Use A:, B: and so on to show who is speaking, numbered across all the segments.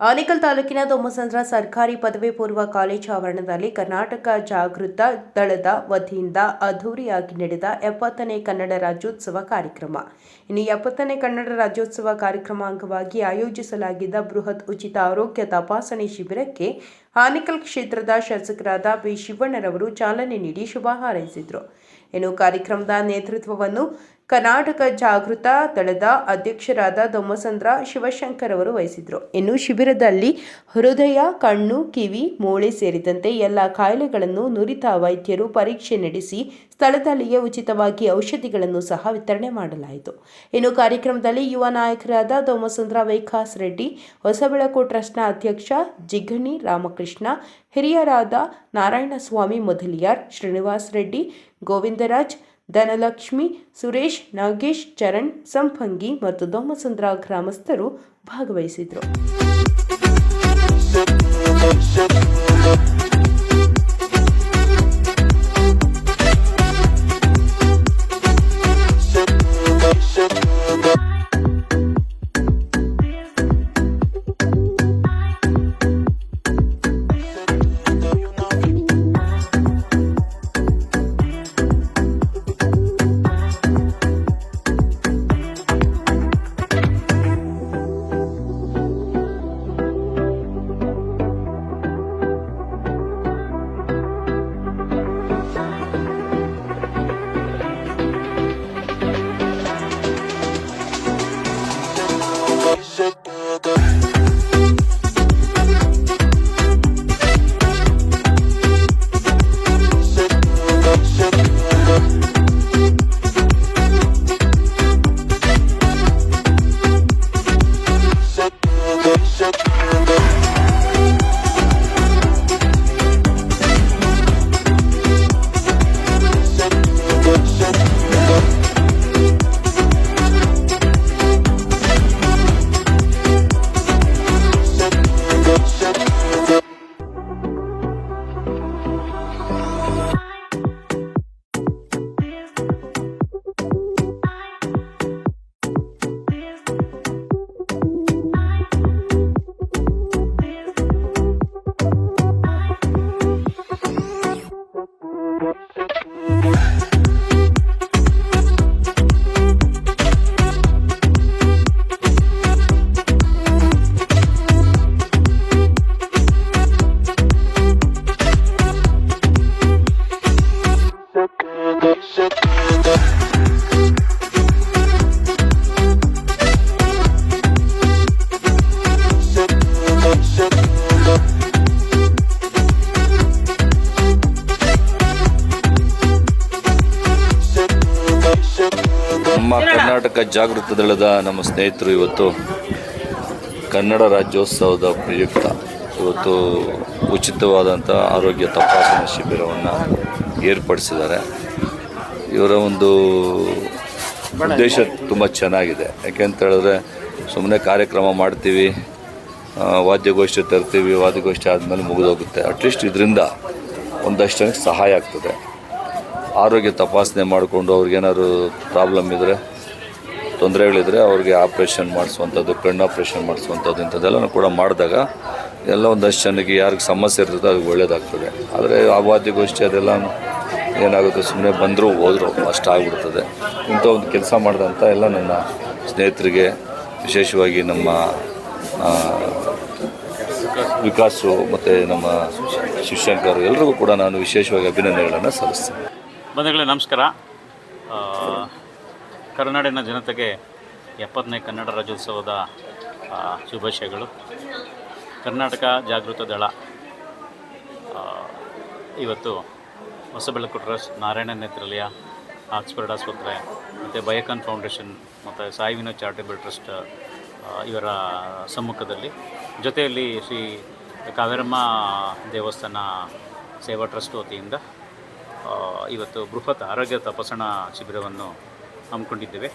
A: ಆನೇಕಲ್ ತಾಲೂಕಿನ ದೊಮ್ಮಸಂದ್ರ ಸರ್ಕಾರಿ ಪದವಿ ಪೂರ್ವ ಕಾಲೇಜು ಆವರಣದಲ್ಲಿ ಕರ್ನಾಟಕ ಜಾಗೃತ ದಳದ ವತಿಯಿಂದ ಅದ್ದೂರಿಯಾಗಿ ನಡೆದ ಎಪ್ಪತ್ತನೇ ಕನ್ನಡ ರಾಜ್ಯೋತ್ಸವ ಕಾರ್ಯಕ್ರಮ. ಇನ್ನು ಎಪ್ಪತ್ತನೇ ಕನ್ನಡ ರಾಜ್ಯೋತ್ಸವ ಕಾರ್ಯಕ್ರಮ ಅಂಗವಾಗಿ ಆಯೋಜಿಸಲಾಗಿದ್ದ ಬೃಹತ್ ಉಚಿತ ಆರೋಗ್ಯ ತಪಾಸಣೆ ಶಿಬಿರಕ್ಕೆ ಆನೇಕಲ್ ಕ್ಷೇತ್ರದ ಶಾಸಕರಾದ ಬಿ ಶಿವಣ್ಣರವರು ಚಾಲನೆ ನೀಡಿ ಶುಭ ಹಾರೈಸಿದರು ಇನ್ನು ಕಾರ್ಯಕ್ರಮದ ನೇತೃತ್ವವನ್ನು ಕರ್ನಾಟಕ ಜಾಗೃತ ದಳದ ಅಧ್ಯಕ್ಷರಾದ ದೊಮ್ಮಸಂದ್ರ ಶಿವಶಂಕರ್ ಅವರು ವಹಿಸಿದ್ರು. ಇನ್ನು ಶಿಬಿರದಲ್ಲಿ ಹೃದಯ, ಕಣ್ಣು, ಕಿವಿ, ಮೂಳೆ ಸೇರಿದಂತೆ ಎಲ್ಲ ಕಾಯಿಲೆಗಳನ್ನು ನುರಿತ ವೈದ್ಯರು ಪರೀಕ್ಷೆ ನಡೆಸಿ ಸ್ಥಳದಲ್ಲಿಯೇ ಉಚಿತವಾಗಿ ಔಷಧಿಗಳನ್ನು ಸಹ ವಿತರಣೆ ಮಾಡಲಾಯಿತು. ಇನ್ನು ಕಾರ್ಯಕ್ರಮದಲ್ಲಿ ಯುವ ನಾಯಕರಾದ ದೊಮ್ಮಸಂದ್ರ ವೈಖಾಸ್ ರೆಡ್ಡಿ, ಹೊಸಬೆಳಕು ಟ್ರಸ್ಟ್ನ ಅಧ್ಯಕ್ಷ ಜಿಗಣಿ ರಾಮಕೃಷ್ಣ, ಹಿರಿಯರಾದ ನಾರಾಯಣಸ್ವಾಮಿ ಮೊದಲಿಯಾರ್, ಶ್ರೀನಿವಾಸ್ ರೆಡ್ಡಿ, ಗೋವಿಂದರಾಜ್, ಧನಲಕ್ಷ್ಮಿ, ಸುರೇಶ್, ನಾಗೇಶ್, ಚರಣ್, ಸಂಪಂಗಿ ಮತ್ತು ದೊಮ್ಮಸುಂದ್ರ ಗ್ರಾಮಸ್ಥರು ಭಾಗವಹಿಸಿದರು
B: ಜಾಗೃತ ದಳದ ನಮ್ಮ ಸ್ನೇಹಿತರು ಇವತ್ತು ಕನ್ನಡ ರಾಜ್ಯೋತ್ಸವದ ಪ್ರಯುಕ್ತ. ಇವತ್ತು ಉಚಿತವಾದಂಥ ಆರೋಗ್ಯ ತಪಾಸಣಾ ಶಿಬಿರವನ್ನು ಏರ್ಪಡಿಸಿದ್ದಾರೆ. ಇವರ ಒಂದು ಉದ್ದೇಶ ತುಂಬ ಚೆನ್ನಾಗಿದೆ. ಯಾಕೆಂತ ಹೇಳಿದ್ರೆ ಸುಮ್ಮನೆ ಕಾರ್ಯಕ್ರಮ ಮಾಡ್ತೀವಿ ವಾದ್ಯಗೋಷ್ಠಿ ತರ್ತೀವಿ, ವಾದ್ಯಗೋಷ್ಠಿ ಆದಮೇಲೆ ಮುಗಿದೋಗುತ್ತೆ. ಅಟ್ಲೀಸ್ಟ್ ಇದರಿಂದ ಒಂದಷ್ಟು ಜನಕ್ಕೆ ಸಹಾಯ ಆಗ್ತದೆ. ಆರೋಗ್ಯ ತಪಾಸಣೆ ಮಾಡಿಕೊಂಡು ಅವ್ರಿಗೇನಾದ್ರು ಪ್ರಾಬ್ಲಮ್ ಇದ್ದರೆ ತೊಂದರೆಗಳಿದ್ರೆ ಅವ್ರಿಗೆ ಆಪ್ರೇಷನ್ ಮಾಡಿಸುವಂಥದ್ದು, ಕಣ್ಣು ಆಪ್ರೇಷನ್ ಮಾಡಿಸುವಂಥದ್ದು ಇಂಥದ್ದೆಲ್ಲನೂ ಕೂಡ ಮಾಡಿದಾಗ ಎಲ್ಲ ಒಂದಷ್ಟು ಜನಕ್ಕೆ ಯಾರಿಗೆ ಸಮಸ್ಯೆ ಇರ್ತದೆ ಅದು ಒಳ್ಳೆಯದಾಗ್ತದೆ ಆದರೆ ಆ ವಾದ್ಯಗೋಷ್ಠಿ ಅದೆಲ್ಲ ಏನಾಗುತ್ತೆ ಸುಮ್ಮನೆ ಬಂದರೂ ಹೋದ್ರು ಅಷ್ಟಾಗ್ಬಿಡ್ತದೆ ಇಂಥ ಒಂದು ಕೆಲಸ ಮಾಡಿದಂಥ ಎಲ್ಲ ನನ್ನ ಸ್ನೇಹಿತರಿಗೆ, ವಿಶೇಷವಾಗಿ ನಮ್ಮ ವಿಕಾಸು ಮತ್ತು ನಮ್ಮ ಶಿವಶಂಕರ್ ಎಲ್ರಿಗೂ ಕೂಡ ನಾನು ವಿಶೇಷವಾಗಿ ಅಭಿನಂದನೆಗಳನ್ನು ಸಲ್ಲಿಸ್ತೇನೆ.
C: ಬಂಧುಗಳೇ, ನಮಸ್ಕಾರ. ಕರುನಾಡಿನ ಜನತೆಗೆ ಎಪ್ಪತ್ತನೇ ಕನ್ನಡ ರಾಜ್ಯೋತ್ಸವದ ಶುಭಾಶಯಗಳು. ಕರ್ನಾಟಕ ಜಾಗೃತ ದಳ ಇವತ್ತು ಹೊಸಬೆಳಕು ಟ್ರಸ್ಟ್ ನಾರಾಯಣ ನೇತ್ರಾಲಯ, ಆಕ್ಸ್ಫರ್ಡ್ ಆಸ್ಪತ್ರೆ, ಮತ್ತು ಬಯಕನ್ ಫೌಂಡೇಶನ್, ಮತ್ತು ಸಾಯಿ ವಿನೋದ್ ಚಾರಿಟೇಬಲ್ ಟ್ರಸ್ಟ್ ಇವರ ಸಮ್ಮುಖದಲ್ಲಿ. ಜೊತೆಯಲ್ಲಿ ಶ್ರೀ ಕಾವೇರಮ್ಮ ದೇವಸ್ಥಾನ ಸೇವಾ ಟ್ರಸ್ಟ್ ವತಿಯಿಂದ ಇವತ್ತು ಬೃಹತ್ ಆರೋಗ್ಯ ತಪಾಸಣಾ ಶಿಬಿರವನ್ನು ಹಮ್ಮಿಕೊಂಡಿದ್ದೇವೆ.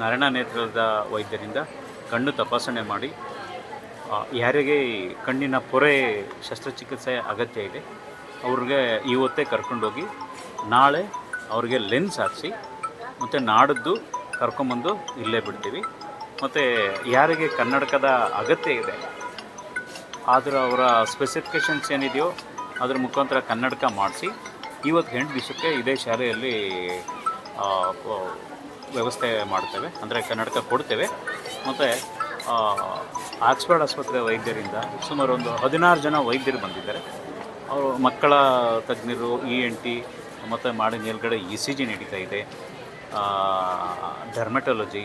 C: ನಾರಾಯಣ ನೇತ್ರದ ವೈದ್ಯರಿಂದ ಕಣ್ಣು ತಪಾಸಣೆ ಮಾಡಿ ಯಾರಿಗೆ ಕಣ್ಣಿನ ಪೊರೆ ಶಸ್ತ್ರಚಿಕಿತ್ಸೆ ಅಗತ್ಯ ಇದೆ, ಅವ್ರಿಗೆ ಇವತ್ತೇ ಕರ್ಕೊಂಡೋಗಿ ನಾಳೆ ಅವ್ರಿಗೆ ಲೆನ್ಸ್ ಹಾಕಿಸಿ, ಮತ್ತು ನಾಡಿದ್ದು ಕರ್ಕೊಂಬಂದು ಇಲ್ಲೇ ಬಿಡ್ತೀವಿ. ಮತ್ತು ಯಾರಿಗೆ ಕನ್ನಡಕದ ಅಗತ್ಯ ಇದೆ, ಆದರೂ ಅವರ ಸ್ಪೆಸಿಫಿಕೇಷನ್ಸ್ ಏನಿದೆಯೋ ಅದ್ರ ಮುಖಾಂತರ ಕನ್ನಡಕ ಮಾಡಿಸಿ, ಇವತ್ತು ಎಂಟು ದಿವಸಕ್ಕೆ ಇದೇ ಶಾಲೆಯಲ್ಲಿ ವ್ಯವಸ್ಥೆ ಮಾಡ್ತೇವೆ. ಅಂದರೆ ಕನ್ನಡಕ ಕೊಡ್ತೇವೆ. ಮತ್ತು ಆಕ್ಸ್ಫರ್ಡ್ ಆಸ್ಪತ್ರೆ ವೈದ್ಯರಿಂದ ಸುಮಾರು ಒಂದು ಹದಿನಾರು ಜನ ವೈದ್ಯರು ಬಂದಿದ್ದಾರೆ. ಅವರು ಮಕ್ಕಳ ತಜ್ಞರು, ಇ ಎನ್ ಟಿ, ಮತ್ತು ಮಾಡಿ ಮೇಲ್ಗಡೆ ಇ ಸಿ ಜಿ ನಡೀತಾ ಇದೆ. ಡರ್ಮೆಟಾಲಜಿ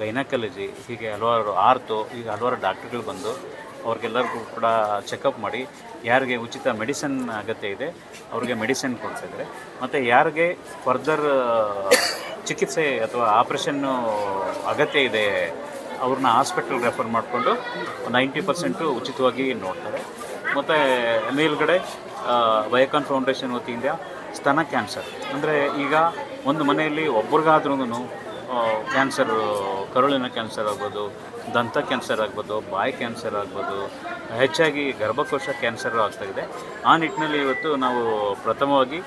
C: ಗೈನಕಾಲಜಿ, ಹೀಗೆ ಹಲವಾರು ಆರ್ತು, ಈಗ ಹಲವಾರು ಡಾಕ್ಟ್ರುಗಳು ಬಂದು ಅವ್ರಿಗೆಲ್ಲರಿಗೂ ಕೂಡ ಚೆಕಪ್ ಮಾಡಿ, ಯಾರಿಗೆ ಉಚಿತ ಮೆಡಿಸನ್ ಅಗತ್ಯ ಇದೆ, ಅವ್ರಿಗೆ ಮೆಡಿಸಿನ್ ಕೊಡ್ತಿದ್ದಾರೆ ಮತ್ತು ಯಾರಿಗೆ ಫರ್ದರ್ ಚಿಕಿತ್ಸೆ ಅಥವಾ ಆಪ್ರೇಷನ್ನು ಅಗತ್ಯ ಇದೆ, ಅವ್ರನ್ನ ಹಾಸ್ಪಿಟಲ್ ರೆಫರ್ ಮಾಡಿಕೊಂಡು ನೈಂಟಿ ಪರ್ಸೆಂಟು ಉಚಿತವಾಗಿ ನೋಡ್ತಾರೆ. ಮತ್ತು ಮೇಲ್ಗಡೆ ವಯಕಾನ್ ಫೌಂಡೇಶನ್ ವತಿಯಿಂದ ಸ್ತನ ಕ್ಯಾನ್ಸರ್ ಅಂದರೆ ಈಗ ಒಂದು ಮನೆಯಲ್ಲಿ ಒಬ್ರಿಗಾದ್ರೂ ಕ್ಯಾನ್ಸರ್ ಕರುಳಿನ ಕ್ಯಾನ್ಸರ್ ಆಗ್ಬೋದು, ದಂತ ಕ್ಯಾನ್ಸರ್ ಆಗ್ಬೋದು, ಬಾಯಿ ಕ್ಯಾನ್ಸರ್ ಆಗ್ಬೋದು, ಹೆಚ್ಚಾಗಿ ಗರ್ಭಕೋಶ ಕ್ಯಾನ್ಸರ್ ಆಗ್ತಾಯಿದೆ ಆ ನಿಟ್ಟಿನಲ್ಲಿ ಇವತ್ತು ನಾವು ಪ್ರಥಮವಾಗಿ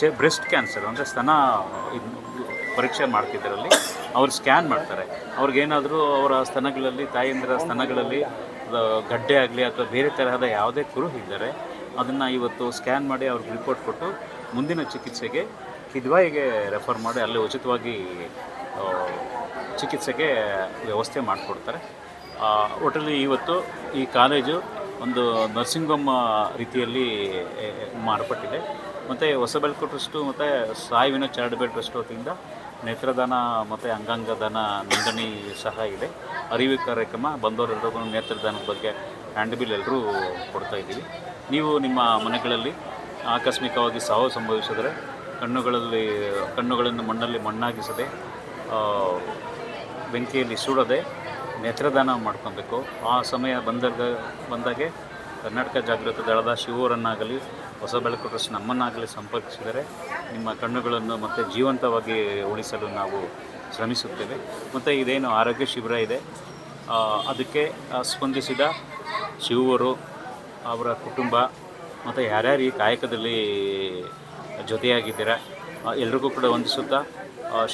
C: ಚೆ ಬ್ರೆಸ್ಟ್ ಕ್ಯಾನ್ಸರ್ ಅಂದರೆ ಸ್ತನ ಪರೀಕ್ಷೆ ಮಾಡ್ತಿದ್ದರಲ್ಲಿ ಅವ್ರು ಸ್ಕ್ಯಾನ್ ಮಾಡ್ತಾರೆ. ಅವ್ರಿಗೇನಾದರೂ ಅವರ ಸ್ತನಗಳಲ್ಲಿ, ತಾಯಂದಿರ ಸ್ತನಗಳಲ್ಲಿ ಗಡ್ಡೆ ಆಗಲಿ ಅಥವಾ ಬೇರೆ ತರಹದ ಯಾವುದೇ ಕುರು ಇದ್ದರೆ ಅದನ್ನು ಇವತ್ತು ಸ್ಕ್ಯಾನ್ ಮಾಡಿ ಅವ್ರಿಗೆ ರಿಪೋರ್ಟ್ ಕೊಟ್ಟು ಮುಂದಿನ ಚಿಕಿತ್ಸೆಗೆ ಕಿದ್ವಾಯಿಗೆ ರೆಫರ್ ಮಾಡಿ ಅಲ್ಲಿ ಉಚಿತವಾಗಿ ಚಿಕಿತ್ಸೆಗೆ ವ್ಯವಸ್ಥೆ ಮಾಡಿಕೊಡ್ತಾರೆ. ಒಟ್ಟಲ್ಲಿ ಇವತ್ತು ಈ ಕಾಲೇಜು ಒಂದು ನರ್ಸಿಂಗ್ ಹೋಮ್ ರೀತಿಯಲ್ಲಿ ಮಾರ್ಪಟ್ಟಿದೆ. ಮತ್ತು ಹೊಸಬೆಳಕು ಟ್ರಸ್ಟು, ಮತ್ತು ಸಾಯಿ ವಿನೋದ್ ಚಾರಿಟಬಲ್ ಟ್ರಸ್ಟ್ ವತಿಯಿಂದ ನೇತ್ರದಾನ ಮತ್ತು ಅಂಗಾಂಗದಾನ ನೋಂದಣಿ ಸಹ ಇದೆ. ಅರಿವು ಕಾರ್ಯಕ್ರಮ ಬಂದವರೆಲ್ಲರಿಗೂ ನೇತ್ರದಾನದ ಬಗ್ಗೆ ಹ್ಯಾಂಡ್ ಬಿಲ್ ಎಲ್ಲರೂ ಕೊಡ್ತಾ ಇದ್ದೀವಿ. ನೀವು ನಿಮ್ಮ ಮನೆಗಳಲ್ಲಿ ಆಕಸ್ಮಿಕವಾಗಿ ಸಾವು ಸಂಭವಿಸಿದರೆ ಕಣ್ಣುಗಳಲ್ಲಿ, ಕಣ್ಣುಗಳನ್ನು ಮಣ್ಣಲ್ಲಿ ಮಣ್ಣಾಗಿಸದೆ ಬೆಂಕಿಯಲ್ಲಿ ಸುಡದೆ ನೇತ್ರದಾನ ಮಾಡ್ಕೊಬೇಕು. ಆ ಸಮಯ ಬಂದಾಗ, ಬಂದಾಗೆ ಕರ್ನಾಟಕ ಜಾಗೃತ ದಳದ ಶಿವರನ್ನಾಗಲಿ, ಹೊಸ ಬೆಳಕು ಟ್ರಸ್ಟ್ ನಮ್ಮನ್ನಾಗಲಿ ಸಂಪರ್ಕಿಸಿದರೆ ನಿಮ್ಮ ಕಣ್ಣುಗಳನ್ನು ಮತ್ತೆ ಜೀವಂತವಾಗಿ ಉಳಿಸಲು ನಾವು ಶ್ರಮಿಸುತ್ತೇವೆ. ಮತ್ತು ಇದೇನು ಆರೋಗ್ಯ ಶಿಬಿರ ಇದೆ. ಅದಕ್ಕೆ ಸ್ಪಂದಿಸಿದ ಶಿವರು, ಅವರ ಕುಟುಂಬ, ಮತ್ತು ಯಾರ್ಯಾರು ಈ ಕಾಯಕದಲ್ಲಿ ಜೊತೆಯಾಗಿದ್ದೀರಾ? ಎಲ್ರಿಗೂ ಕೂಡ ವಂದಿಸುತ್ತಾ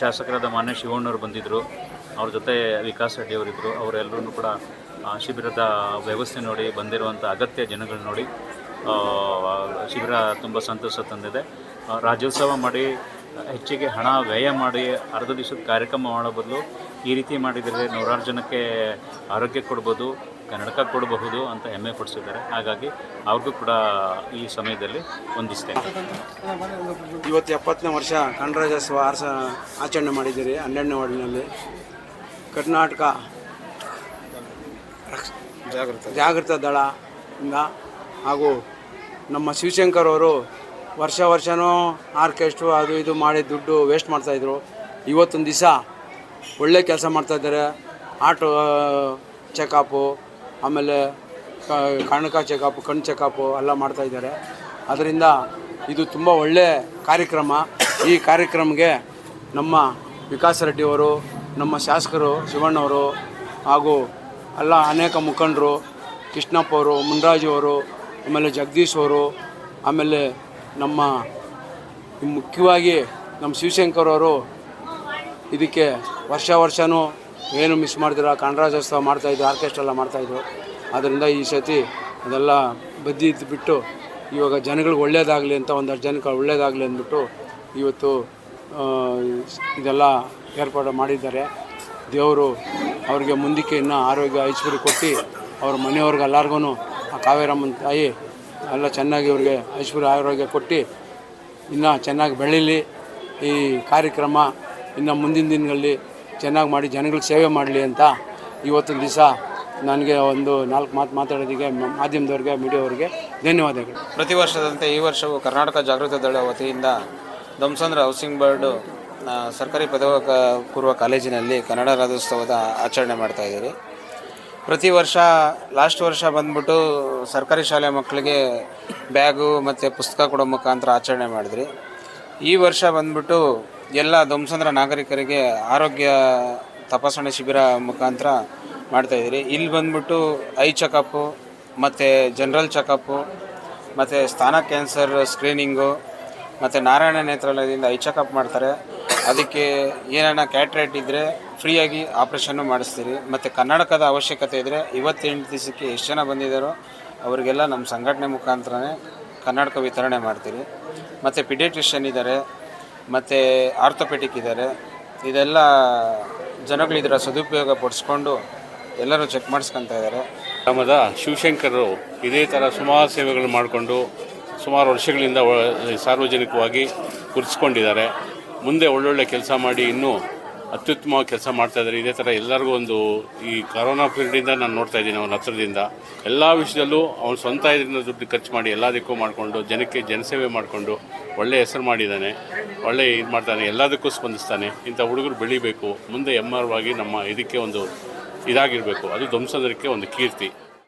C: ಶಾಸಕರಾದ ಮಾನ್ಯ ಶಿವಣ್ಣವರು ಬಂದಿದ್ದರು ಅವ್ರ ಜೊತೆ ವಿಕಾಸ್ ರೆಡ್ಡಿ ಅವರಿದ್ದರು ಅವರೆಲ್ಲರೂ ಕೂಡ ಶಿಬಿರದ ವ್ಯವಸ್ಥೆ ನೋಡಿ, ಬಂದಿರುವಂಥ ಅಗತ್ಯ ಜನಗಳು ನೋಡಿ ಶಿಬಿರ ತುಂಬ ಸಂತೋಷ ತಂದಿದೆ. ರಾಜ್ಯೋತ್ಸವ ಮಾಡಿ, ಹೆಚ್ಚಿಗೆ ಹಣ ವ್ಯಯ ಮಾಡಿ, ಅರ್ಧ ದಿವಸದ ಕಾರ್ಯಕ್ರಮ ಮಾಡೋ ಬದಲು ಈ ರೀತಿ ಮಾಡಿದರೆ ನೂರಾರು ಜನಕ್ಕೆ ಆರೋಗ್ಯ ಕೊಡ್ಬೋದು ಕನ್ನಡಕ ಕೊಡಬಹುದು ಅಂತ ಹೆಮ್ಮೆ ಪಡಿಸಿದ್ದಾರೆ. ಹಾಗಾಗಿ ಅವ್ರಿಗೂ ಕೂಡ ಈ ಸಮಯದಲ್ಲಿ ಹೊಂದಿಸ್ತೇನೆ
D: ಇವತ್ತು ಎಪ್ಪತ್ತನೇ ವರ್ಷ ಗಣರಾಜ್ಯೋತ್ಸವ ಆರ್ಸ ಆಚರಣೆ ಮಾಡಿದ್ದೀರಿ ಹನ್ನೆರಡನೇ ವಾರ್ಡಿನಲ್ಲಿ. ಕರ್ನಾಟಕ ಜಾಗೃತ. ಜಾಗೃತ ದಳ ಇಂದ ಹಾಗೂ ನಮ್ಮ ಶಿವಶಂಕರ್ ಅವರು ವರ್ಷ ವರ್ಷವೂ ಆರ್ಕೆಸ್ಟ್ರು ಅದು ಇದು ಮಾಡಿ ದುಡ್ಡು ವೇಸ್ಟ್ ಮಾಡ್ತಾಯಿದ್ರು ಇವತ್ತೊಂದು ದಿವಸ ಒಳ್ಳೆ ಕೆಲಸ ಮಾಡ್ತಾಯಿದ್ದಾರೆ ಆಟೋ ಚೆಕಪ್ಪು ಆಮೇಲೆ ಕಣಕ ಚೆಕಪ್ಪು ಕಣ್ಣು ಚೆಕಪ್ಪು ಎಲ್ಲ ಮಾಡ್ತಾಯಿದ್ದಾರೆ ಅದರಿಂದ ಇದು ತುಂಬ ಒಳ್ಳೆ ಕಾರ್ಯಕ್ರಮ. ಈ ಕಾರ್ಯಕ್ರಮಕ್ಕೆ ನಮ್ಮ ವಿಕಾಸ್ ರೆಡ್ಡಿಯವರು ನಮ್ಮ ಶಾಸಕರು ಶಿವಣ್ಣವರು ಹಾಗೂ ಎಲ್ಲ ಅನೇಕ ಮುಖಂಡರು ಕೃಷ್ಣಪ್ಪ ಅವರು, ಮುನ್ರಾಜು ಅವರು, ಆಮೇಲೆ ಜಗದೀಶ್ ಅವರು, ಆಮೇಲೆ ನಮ್ಮ ಮುಖ್ಯವಾಗಿ ನಮ್ಮ ಶಿವಶಂಕರ್ ಅವರು ಇದಕ್ಕೆ ವರ್ಷ ವರ್ಷವೂ ಏನು ಮಿಸ್ ಮಾಡ್ದಿರ ಕನ್ನಡರಾಜ್ಯೋತ್ಸವ ಮಾಡ್ತಾಯಿದ್ರು ಆರ್ಕೆಸ್ಟ್ರಾ ಎಲ್ಲ ಮಾಡ್ತಾಯಿದ್ರು ಆದ್ದರಿಂದ ಈ ಸತಿ ಅದೆಲ್ಲ ಬದ್ದಿ ಬಿಟ್ಟು ಇವಾಗ ಜನಗಳಿಗೆ ಒಳ್ಳೇದಾಗಲಿ ಅಂತ ಒಂದಷ್ಟು ಜನಕ್ಕೆ ಒಳ್ಳೇದಾಗಲಿ ಅಂದ್ಬಿಟ್ಟು ಇವತ್ತು ಇದೆಲ್ಲ ಏರ್ಪಾಡು ಮಾಡಿದ್ದಾರೆ. ದೇವರು ಅವ್ರಿಗೆ ಮುಂದಕ್ಕೆ ಇನ್ನೂ ಆರೋಗ್ಯ ಐಶ್ವರ್ಯ ಕೊಟ್ಟು ಅವ್ರ ಮನೆಯವ್ರಿಗೆ ಎಲ್ಲರಿಗೂ ಆ ಕಾವೇರಮ್ಮನ ತಾಯಿ ಎಲ್ಲ ಚೆನ್ನಾಗಿ ಅವ್ರಿಗೆ ಐಶ್ವರ್ಯ ಆರೋಗ್ಯ ಕೊಟ್ಟು ಇನ್ನೂ ಚೆನ್ನಾಗಿ ಬೆಳೀಲಿ. ಈ ಕಾರ್ಯಕ್ರಮ ಇನ್ನು ಮುಂದಿನ ದಿನಗಳಲ್ಲಿ ಚೆನ್ನಾಗಿ ಮಾಡಿ ಜನಗಳಿಗೆ ಸೇವೆ ಮಾಡಲಿ ಅಂತ ಇವತ್ತಿನ ದಿವಸ ನನಗೆ ಒಂದು ನಾಲ್ಕು ಮಾತು ಮಾತಾಡೋದಕ್ಕೆ ಮಾಧ್ಯಮದವ್ರಿಗೆ, ಮೀಡಿಯಾವ್ರಿಗೆ ಧನ್ಯವಾದಗಳು.
E: ಪ್ರತಿ ವರ್ಷದಂತೆ ಈ ವರ್ಷವೂ ಕರ್ನಾಟಕ ಜಾಗೃತ ದಳ ವತಿಯಿಂದ ದಂಸಂದ್ರ ಹೌಸಿಂಗ್ ಬೋರ್ಡು ಸರ್ಕಾರಿ ಪದವಿ ಪೂರ್ವ ಕಾಲೇಜಿನಲ್ಲಿ ಕನ್ನಡ ರಾಜ್ಯೋತ್ಸವದ ಆಚರಣೆ ಮಾಡ್ತಾ ಇದ್ದೀರಿ. ಪ್ರತಿ ವರ್ಷ, ಲಾಸ್ಟ್ ವರ್ಷ ಬಂದ್ಬಿಟ್ಟು ಸರ್ಕಾರಿ ಶಾಲೆ ಮಕ್ಕಳಿಗೆ ಬ್ಯಾಗು ಮತ್ತು ಪುಸ್ತಕ ಕೊಡೋ ಮುಖಾಂತರ ಆಚರಣೆ ಮಾಡಿದ್ರಿ. ಈ ವರ್ಷ ಬಂದ್ಬಿಟ್ಟು ಎಲ್ಲ ಧ್ವಂಸಂದ್ರ ನಾಗರಿಕರಿಗೆ ಆರೋಗ್ಯ ತಪಾಸಣೆ ಶಿಬಿರ ಮುಖಾಂತರ ಮಾಡ್ತಾಯಿದ್ದೀರಿ ಇಲ್ಲಿ ಬಂದ್ಬಿಟ್ಟು ಐ ಚೆಕಪ್ಪು ಮತ್ತು ಜನರಲ್ ಚೆಕಪ್ಪು ಮತ್ತು ಸ್ಥಾನ ಕ್ಯಾನ್ಸರ್ ಸ್ಕ್ರೀನಿಂಗು, ಮತ್ತು ನಾರಾಯಣ ನೇತ್ರಾಲಯದಿಂದ ಐ ಚೆಕಪ್ ಮಾಡ್ತಾರೆ. ಅದಕ್ಕೆ ಏನಾನ ಕ್ಯಾಟ್ರೇಟ್ ಇದ್ದರೆ ಫ್ರೀಯಾಗಿ ಆಪ್ರೇಷನ್ನು ಮಾಡಿಸ್ತೀರಿ. ಮತ್ತು ಕನ್ನಡಕದ ಅವಶ್ಯಕತೆ ಇದ್ದರೆ ಇವತ್ತೆಂಟು ದಿವಸಕ್ಕೆ ಎಷ್ಟು ಜನ ಬಂದಿದ್ದಾರೋ ಅವರಿಗೆಲ್ಲ ನಮ್ಮ ಸಂಘಟನೆ ಮುಖಾಂತರನೇ ಕನ್ನಡಕ ವಿತರಣೆ ಮಾಡ್ತೀರಿ. ಮತ್ತು ಪಿಡಿಯಟ್ರಿಷಿಯನ್ ಇದ್ದಾರೆ. ಮತ್ತು ಆರ್ಥೋಪೆಟಿಕ್ ಇದ್ದಾರೆ. ಇದೆಲ್ಲ ಜನಗಳು ಇದರ ಸದುಪಯೋಗ ಪಡಿಸ್ಕೊಂಡು ಎಲ್ಲರೂ ಚೆಕ್ ಮಾಡಿಸ್ಕೊತಾ ಇದ್ದಾರೆ.
F: ಗ್ರಾಮದ ಶಿವಶಂಕರರು ಇದೇ ಥರ ಸುಮಾರು ಸೇವೆಗಳು ಮಾಡಿಕೊಂಡು ಸುಮಾರು ವರ್ಷಗಳಿಂದ ಸಾರ್ವಜನಿಕವಾಗಿ ಗುರುತಿಸ್ಕೊಂಡಿದ್ದಾರೆ. ಮುಂದೆ ಒಳ್ಳೊಳ್ಳೆ ಕೆಲಸ ಮಾಡಿ ಇನ್ನೂ ಅತ್ಯುತ್ತಮವಾಗಿ ಕೆಲಸ ಮಾಡ್ತಾ ಇದ್ದಾರೆ. ಇದೇ ಥರ ಎಲ್ಲರಿಗೂ ಒಂದು ಈ ಕರೋನಾ ಪೀರಿಯಡಿಂದ ನಾನು ನೋಡ್ತಾ ಇದ್ದೀನಿ ಅವನ ಹತ್ರದಿಂದ. ಎಲ್ಲ ವಿಷಯದಲ್ಲೂ ಅವನು ಸ್ವಂತ ಇದರಿಂದ ದುಡ್ಡು ಖರ್ಚು ಮಾಡಿ ಎಲ್ಲದಕ್ಕೂ ಮಾಡಿಕೊಂಡು, ಜನಕ್ಕೆ ಜನಸೇವೆ ಮಾಡಿಕೊಂಡು ಒಳ್ಳೆ ಹೆಸರು ಮಾಡಿದ್ದಾನೆ, ಒಳ್ಳೆ ಇದು ಮಾಡ್ತಾನೆ, ಎಲ್ಲದಕ್ಕೂ ಸ್ಪಂದಿಸ್ತಾನೆ. ಇಂಥ ಹುಡುಗರು ಬೆಳಿಬೇಕು. ಮುಂದೆ ಎಮ್ಮರವಾಗಿ ನಮ್ಮ ಇದಕ್ಕೆ ಒಂದು ಇದಾಗಿರಬೇಕು. ಅದು ಧ್ವಂಸದಕ್ಕೆ ಒಂದು ಕೀರ್ತಿ.